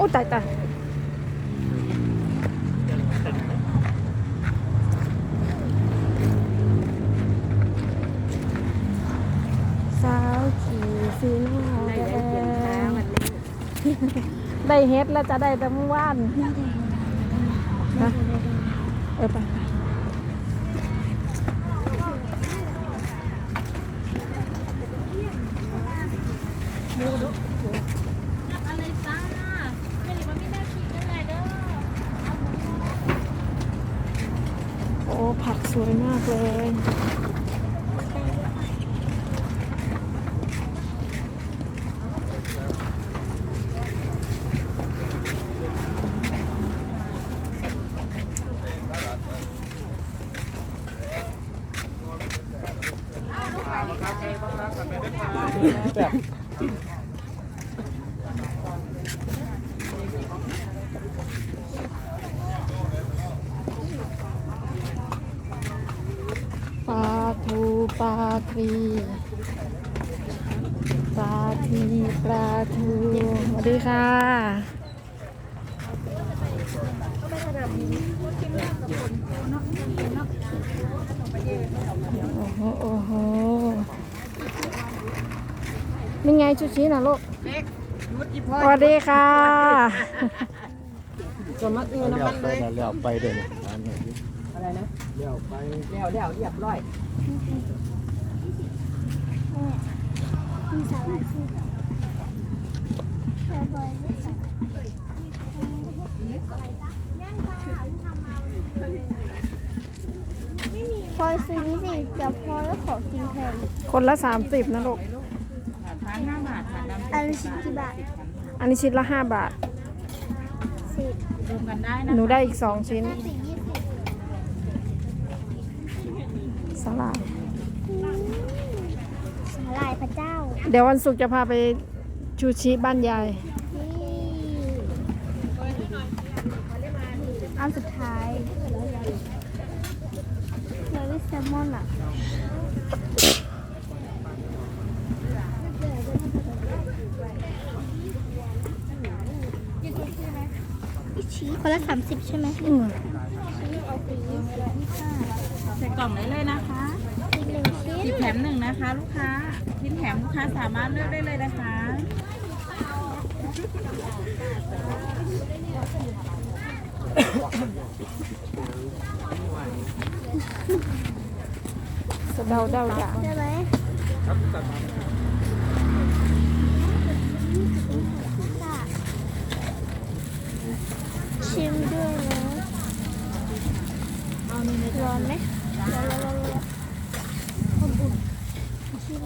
อ้ตายตายสาวขี่สีหน้าแดงได้เฮ็ดแล้วจะได้แต่เมื่อวานนะเออไปไป อะไรจ้าไม่ได้ว่าไม่ได้คิดยังไงเด้อ โอ้ ผักสวยมากเลยปลาทู ปลาครีปลาทีปลาทูสวัสดีค่ะโอ้โหโอ้โหนี่ไงชูชีนะลูกสวัสดีค่ะส่วนมากเออน้ำมันเลยเลี้ยวไปเดี๋ยวนี้ร้านไหนที่อะไรนะเลี้ยวไปเดี๋ยวเดี๋ยวเรียบร้อย พลอยซื้อนี่สิเดี๋ยวพลอยก็ขอกินแทนคนละสามสิบนะลูก อันละสิบกี่บาทอันนี้ชิ้นละห้าบาท สิบรวมกันได้นะหนูได้อีกสองชิ้นสี่ยี่สิบ สลาย สาหร่ายพระเจ้าเดี๋ยววันศุกร์จะพาไปชูชีบ้านยายนี่อันสุดท้ายเราได้แซลมอนอะชีคนละสามสิบใช่ไหมอืมเอาสียี่สิบยี่สิบห้าใส่กล่องได้เลยนะคะอีกหนึ่งชิ้น หยิบแถมหนึ่งนะคะ ลูกค้าชิ้นแถมลูกค้าสามารถเลือกได้เลยนะคะสะเดาเดาด่างใช่ไหมชิมด้วยนะร้อนไหมร้อนร้อนร้อนร้อนอุ่นๆชิมหน่อย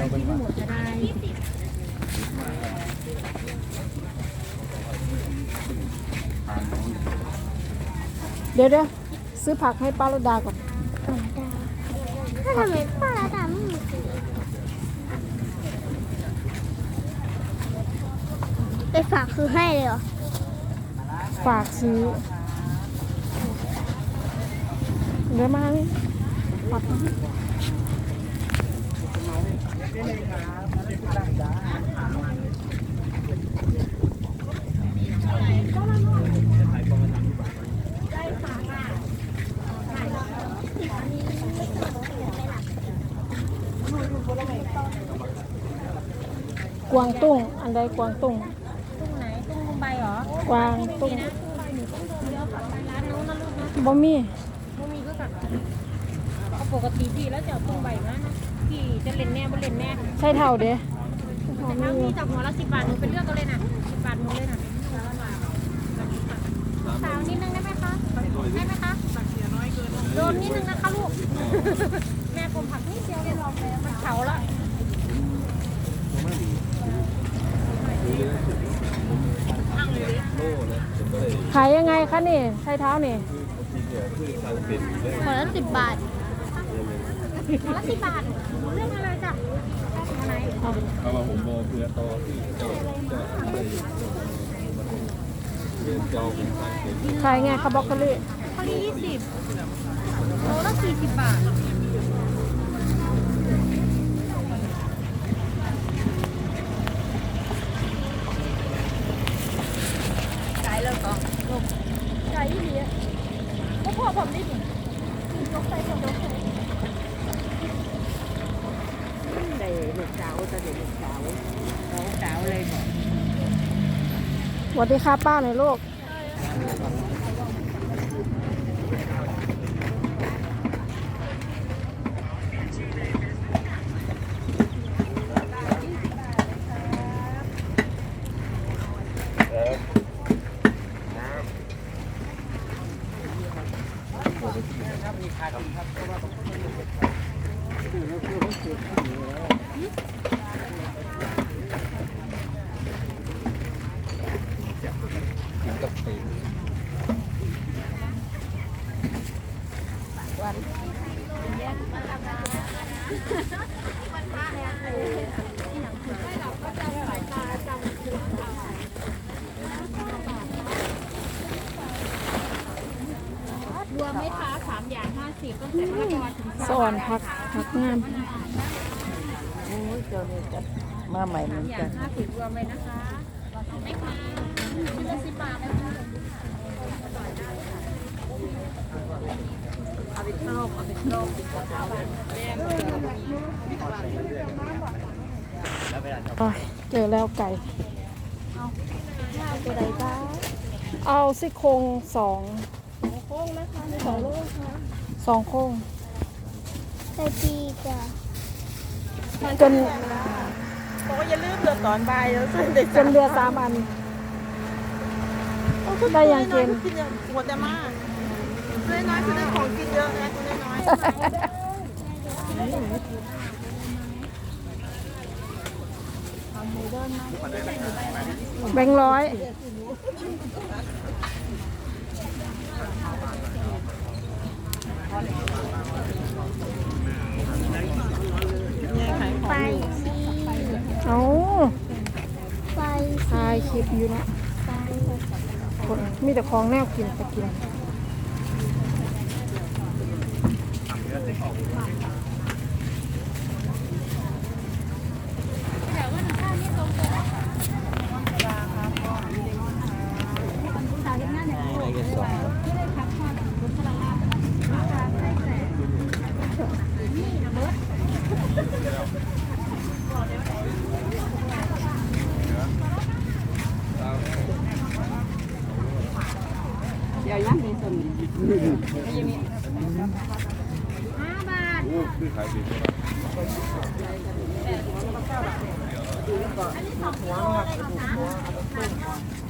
สาวขี่ฟีโน่แดงเดี๋ยวเดี๋ยวซื้อผักให้ป้าระดาก่อนถ้าทำไมป้าดำไม่มีสีไปฝากคือให้เลยเหรอ ฝากซื้อเดี๋ยวมานี่ผัก กวางตุ้ง อันใดกวางตุ้งตุ้งไหนตุ้งมุมใบเหรอกวางตุ้งร้านนู้นนะลูกนะบ่มีไม่มีก็กลับเอาปกติพี่แล้วจะเอาตุ้งใบมานะ พี่จะเล่นแน่บ่เล่นแน่ใช่เท่าเด้แต่ถ้าพี่จับหัวละสิบบาทหนูไปเลือกกันเลยนะสิบบาทหนูเลยนะสาวนิดนึงได้ไหมคะดนนิดนึงนะคะลูก แม่ผมผักนิดเดียวลองแล้วมันเผาแล้วขายยังไงคะนี่ใช้เท้านี่คนละสิบบาท คนละสิบบาทเรื่องอะไรจ้ะอะไรเอามาผมบอกเพื่อต่อที่เจ้าเจ้าได้เรียนเจ้าเป็นทางเป็นขายไงคะบล็อกโคลี่ข้าวนี้ยี่สิบโลละสี่สิบบาทขายแล้วก็ไก่ยี่สิบพวกพ่อผมได้ดิยกไปยกไป ได้ ลูกสาวจะได้ลูกสาวน้องสาวเลยบอกสวัสดีค่ะป้าหน่อยลูก กินกับปี รวมไหมคะสามอย่างห้าสิบตั้งแต่มะละกอถึง ส อนพักพักงามโอ้ยเจ้านี่จะมาใหม่เหมือนอกัย่านงห้าสิบรวมเลยนะคะไหมคะชิ้นละสิบบาทนะคะเอาไปครอบเอาไปครอบโอ้ยเจอแล้วไก่ตัวใดบ้างเอาซี่โครงสองโค้งนะคะสองลูกค่ะสองโครง ใส่ปีจ้ะจนบอกว่าอย่าลืมเดือตอนบ่ายแล้วซึ่งเด็กจนเรือสามอัน ได้ยังเกณฑ์กินอย่างหัวแต่มากน้อยๆคือได้ของกินเยอะนะตัวน้อยๆแบงค์ร้อย ไปสิ เอา ไป ถ่าย คลิปอยู่นะคนมีแต่ของแนวกินตะกินอะไรกันสอง ห้าบาทอันนี้สองหัวนะครั